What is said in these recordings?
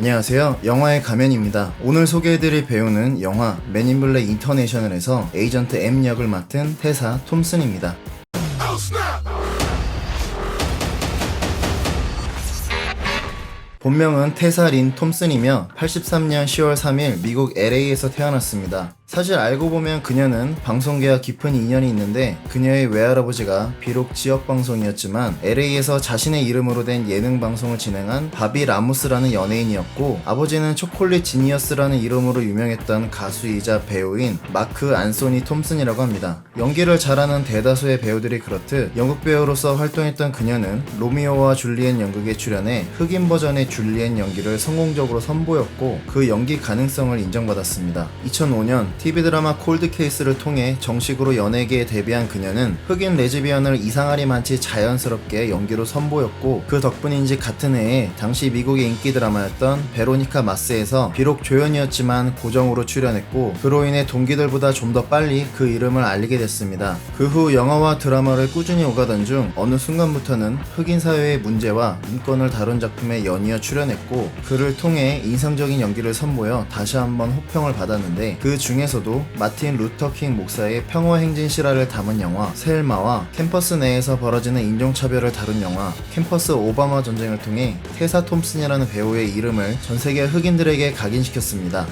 안녕하세요. 영화의 가면입니다. 오늘 소개해드릴 배우는 영화 맨인블랙 인터내셔널에서 에이전트 M 역을 맡은 테사 톰슨입니다. 본명은 테사 린 톰슨이며 83년 10월 3일 미국 LA에서 태어났습니다. 사실 알고 보면 그녀는 방송계와 깊은 인연이 있는데 그녀의 외할아버지가 비록 지역 방송이었지만 LA에서 자신의 이름으로 된 예능 방송을 진행한 바비 라무스라는 연예인이었고 아버지는 초콜릿 지니어스라는 이름으로 유명했던 가수이자 배우인 마크 안소니 톰슨이라고 합니다. 연기를 잘하는 대다수의 배우들이 그렇듯 영국 배우로서 활동했던 그녀는 로미오와 줄리엣 연극에 출연해 흑인 버전의 줄리엣 연기를 성공적으로 선보였고 그 연기 가능성을 인정받았습니다. 2005년 TV 드라마 콜드 케이스를 통해 정식으로 연예계에 데뷔한 그녀는 흑인 레즈비언을 이상하리 많지 자연스럽게 연기로 선보였고 그 덕분인지 같은 해에 당시 미국의 인기 드라마였던 베로니카 마스에서 비록 조연이었지만 고정으로 출연했고 그로 인해 동기들보다 좀 더 빨리 그 이름을 알리게 됐습니다. 그 후 영화와 드라마를 꾸준히 오가던 중 어느 순간부터는 흑인 사회의 문제와 인권을 다룬 작품에 연이어 출연했고 그를 통해 인상적인 연기를 선보여 다시 한번 호평을 받았는데 그 중에 서도 마틴 루터킹 목사의 평화 행진 실화를 담은 영화 셀마와 캠퍼스 내에서 벌어지는 인종차별을 다룬 영화 캠퍼스 오바마 전쟁을 통해 테사 톰슨이라는 배우의 이름을 전 세계 흑인들에게 각인시켰습니다.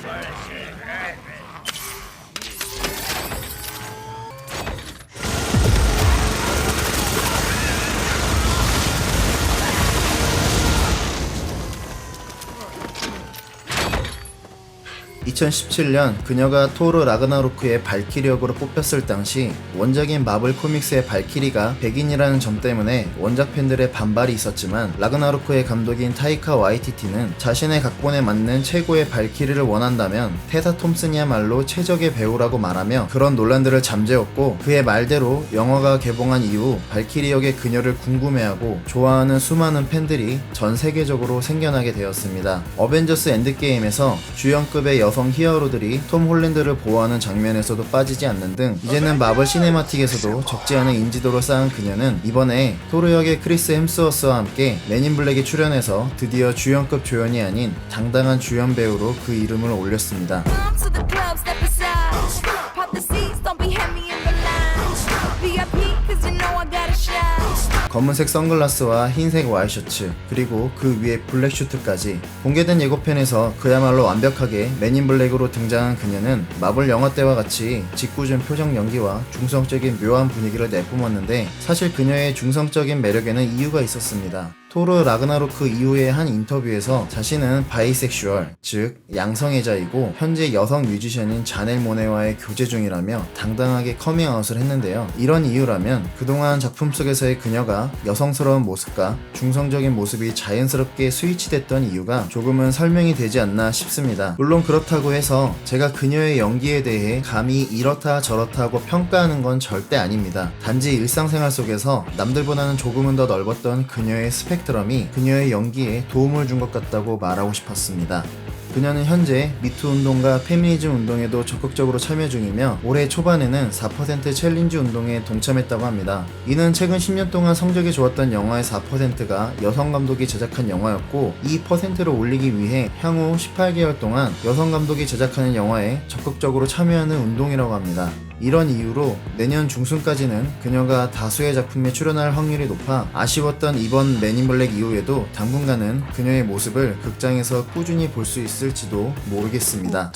2017년 그녀가 토르 라그나로크의 발키리 역으로 뽑혔을 당시 원작인 마블 코믹스의 발키리가 백인이라는 점 때문에 원작 팬들의 반발이 있었지만 라그나로크의 감독인 타이카 와이티티는 자신의 각본에 맞는 최고의 발키리를 원한다면 테사 톰슨이야말로 최적의 배우라고 말하며 그런 논란들을 잠재웠고 그의 말대로 영화가 개봉한 이후 발키리 역의 그녀를 궁금해하고 좋아하는 수많은 팬들이 전 세계적으로 생겨나게 되었습니다. 어벤져스 엔드게임에서 주연급의 여성 히어로들이 톰 홀랜드를 보호하는 장면에서도 빠지지 않는 등 이제는 마블 시네마틱에서도 적지 않은 인지도를 쌓은 그녀는 이번에 토르 역의 크리스 햄스워스와 함께 맨인 블랙에 출연해서 드디어 주연급 조연이 아닌 당당한 주연 배우로 그 이름을 올렸습니다. 검은색 선글라스와 흰색 와이셔츠 그리고 그 위에 블랙 슈트까지 공개된 예고편에서 그야말로 완벽하게 맨인 블랙으로 등장한 그녀는 마블 영화 때와 같이 짓궂은 표정 연기와 중성적인 묘한 분위기를 내뿜었는데 사실 그녀의 중성적인 매력에는 이유가 있었습니다. 토르 라그나로크 이후의 한 인터뷰에서 자신은 바이섹슈얼, 즉 양성애자이고 현재 여성 뮤지션인 자넬 모네와의 교제 중이라며 당당하게 커밍아웃을 했는데요. 이런 이유라면 그동안 작품 속에서의 그녀가 여성스러운 모습과 중성적인 모습이 자연스럽게 스위치됐던 이유가 조금은 설명이 되지 않나 싶습니다. 물론 그렇다고 해서 제가 그녀의 연기에 대해 감히 이렇다 저렇다 하고 평가하는 건 절대 아닙니다. 단지 일상생활 속에서 남들보다는 조금은 더 넓었던 그녀의 스펙 트럼이 그녀의 연기에 도움을 준 것 같다고 말하고 싶었습니다. 그녀는 현재 미투 운동과 페미니즘 운동에도 적극적으로 참여 중이며 올해 초반에는 4% 챌린지 운동에 동참했다고 합니다. 이는 최근 10년 동안 성적이 좋았던 영화의 4%가 여성 감독이 제작한 영화였고 이 퍼센트를 올리기 위해 향후 18개월 동안 여성 감독이 제작하는 영화에 적극적으로 참여하는 운동이라고 합니다. 이런 이유로 내년 중순까지는 그녀가 다수의 작품에 출연할 확률이 높아 아쉬웠던 이번 맨인블랙 이후에도 당분간은 그녀의 모습을 극장에서 꾸준히 볼 수 있을지도 모르겠습니다.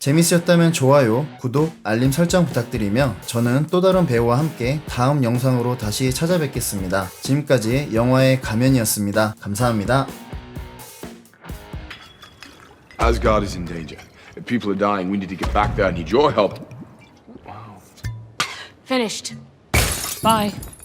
재밌으셨다면 좋아요, 구독, 알림 설정 부탁드리며 저는 또 다른 배우와 함께 다음 영상으로 다시 찾아뵙겠습니다. 지금까지 영화의 가면이었습니다. 감사합니다. Asgard is in danger. If people are dying, we need to get back there. I need your help. Finished. Bye.